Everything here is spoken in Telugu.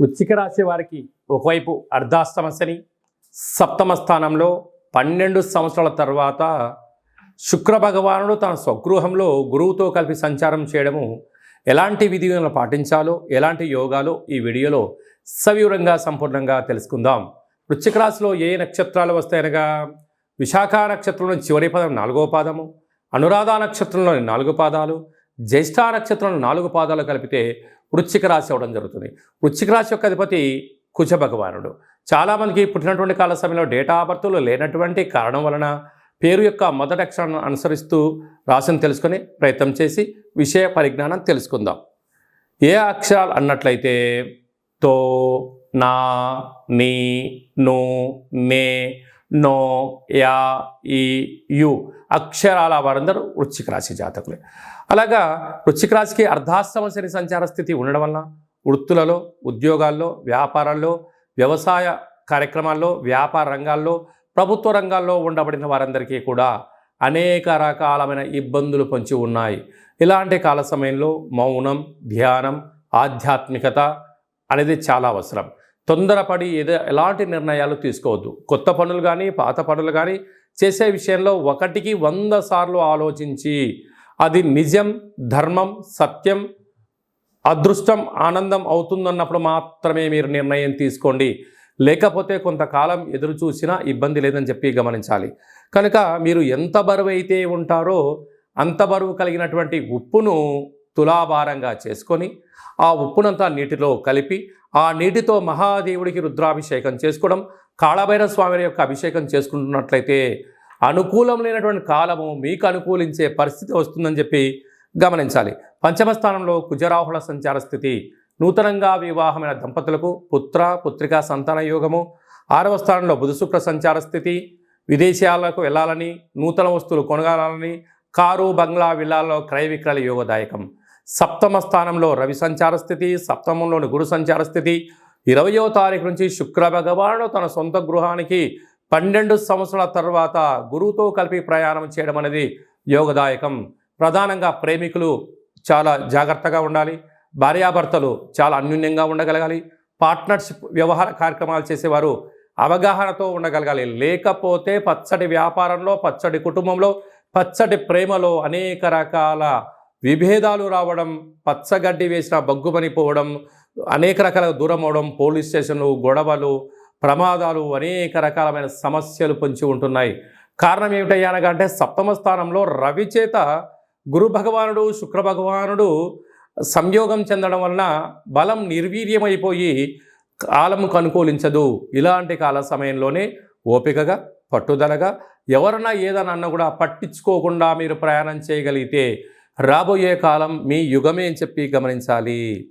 వృశ్చిక రాశి వారికి ఒకవైపు అర్ధాష్టమశని సప్తమ స్థానంలో పన్నెండు సంవత్సరాల తర్వాత శుక్ర భగవానుడు తన స్వగృహంలో గురువుతో కలిపి సంచారం చేయడము ఎలాంటి విధులను పాటించాలో ఎలాంటి యోగాలో ఈ వీడియోలో సవివరంగా సంపూర్ణంగా తెలుసుకుందాం. వృశ్చిక రాశిలో ఏ నక్షత్రాలు వస్తాయనగా? విశాఖ నక్షత్రంలోని చివరి పదం నాలుగో పాదము అనురాధ నక్షత్రంలోని నాలుగు పాదాలు జ్యేష్ఠ నక్షత్రంలో నాలుగు పాదాలు కలిపితే వృశ్చిక రాశి అవ్వడం జరుగుతుంది. వృశ్చిక రాశి యొక్క అధిపతి కుజ భగవానుడు. చాలామందికి పుట్టినటువంటి కాల సమయంలో డేటా ఆఫ్ లేనటువంటి కారణం వలన పేరు యొక్క మొదటి అక్షరాన్ని అనుసరిస్తూ రాశిని తెలుసుకొని ప్రయత్నం చేసి విషయ పరిజ్ఞానం తెలుసుకుందాం. ఏ అక్షరాలు అన్నట్లయితే తో నా నీ నో నే నో యా ఈ యు అక్షరాల వారందరూ వృశ్చిక రాశి జాతకులే. అలాగా వృశ్చిక రాశికి అర్ధాశ్రమ శని సంచార స్థితి ఉండడం వలన వృత్తులలో ఉద్యోగాల్లో వ్యాపారాల్లో వ్యవసాయ కార్యక్రమాల్లో వ్యాపార రంగాల్లో ప్రభుత్వ రంగాల్లో ఉండబడిన వారందరికీ కూడా అనేక రకాలమైన ఇబ్బందులు పొంచి ఉన్నాయి. ఇలాంటి కాల సమయంలో మౌనం ధ్యానం ఆధ్యాత్మికత అనేది చాలా అవసరం. తొందరపడి ఏదో ఎలాంటి నిర్ణయాలు తీసుకోవద్దు. కొత్త పనులు కానీ పాత పనులు కానీ చేసే విషయంలో ఒకటికి వంద సార్లు ఆలోచించి అది నిజం ధర్మం సత్యం అదృష్టం ఆనందం అవుతుందన్నప్పుడు మాత్రమే మీరు నిర్ణయం తీసుకోండి. లేకపోతే కొంతకాలం ఎదురు చూసినా ఇబ్బంది లేదని చెప్పి గమనించాలి. కనుక మీరు ఎంత బరువు అయితే ఉంటారో అంత బరువు కలిగినటువంటి ఉప్పును తులాభారంగా చేసుకొని ఆ ఉప్పునంతా నీటిలో కలిపి ఆ నీటితో మహాదేవుడికి రుద్రాభిషేకం చేసుకోవడం కాళభైరవ స్వామి యొక్క అభిషేకం చేసుకుంటున్నట్లయితే అనుకూలం లేనటువంటి కాలము మీకు అనుకూలించే పరిస్థితి వస్తుందని చెప్పి గమనించాలి. పంచమ స్థానంలో కుజరాహుల సంచార స్థితి నూతనంగా వివాహమైన దంపతులకు పుత్ర పుత్రికా సంతాన యోగము ఆరవ స్థానంలో బుధశుక్ర సంచార స్థితి విదేశాలకు వెళ్ళాలని నూతన వస్తువులు కొనగాలని కారు బంగ్లా విల్లాల్లో క్రయ విక్రయ యోగదాయకం. సప్తమ స్థానంలో రవి సంచార స్థితి సప్తమంలోని గురు సంచార స్థితి. ఇరవయో తారీఖు నుంచి శుక్ర భగవాను తన సొంత గృహానికి పన్నెండు సంవత్సరాల తర్వాత గురువుతో కలిపి ప్రయాణం చేయడం అనేది యోగదాయకం. ప్రధానంగా ప్రేమికులు చాలా జాగ్రత్తగా ఉండాలి. భార్యాభర్తలు చాలా అన్యూన్యంగా ఉండగలగాలి. పార్ట్నర్షిప్ వ్యవహార కార్యక్రమాలు చేసేవారు అవగాహనతో ఉండగలగాలి. లేకపోతే పచ్చడి వ్యాపారంలో పచ్చడి కుటుంబంలో పచ్చడి ప్రేమలో అనేక రకాల విభేదాలు రావడం పచ్చగడ్డి వేసిన బగ్గుమనిపోవడం అనేక రకాల దూరం అవడం పోలీస్ స్టేషన్లు గొడవలు ప్రమాదాలు అనేక రకాలమైన సమస్యలు పొంచి ఉంటున్నాయి. కారణం ఏమిటయ్యానగా అంటే సప్తమ స్థానంలో రవి చేత గురు భగవానుడు శుక్ర భగవానుడు సంయోగం చెందడం వలన బలం నిర్వీర్యమైపోయి కాలం అనుకూలించదు ఇలాంటి కాల సమయంలోనే ఓపికగా పట్టుదలగా ఎవరన్నా ఏదన్నా కూడా పట్టించుకోకుండా మీరు ప్రయాణం చేయగలిగితే రాబోయే కాలం మీ యుగమే అని చెప్పి గమనించాలి.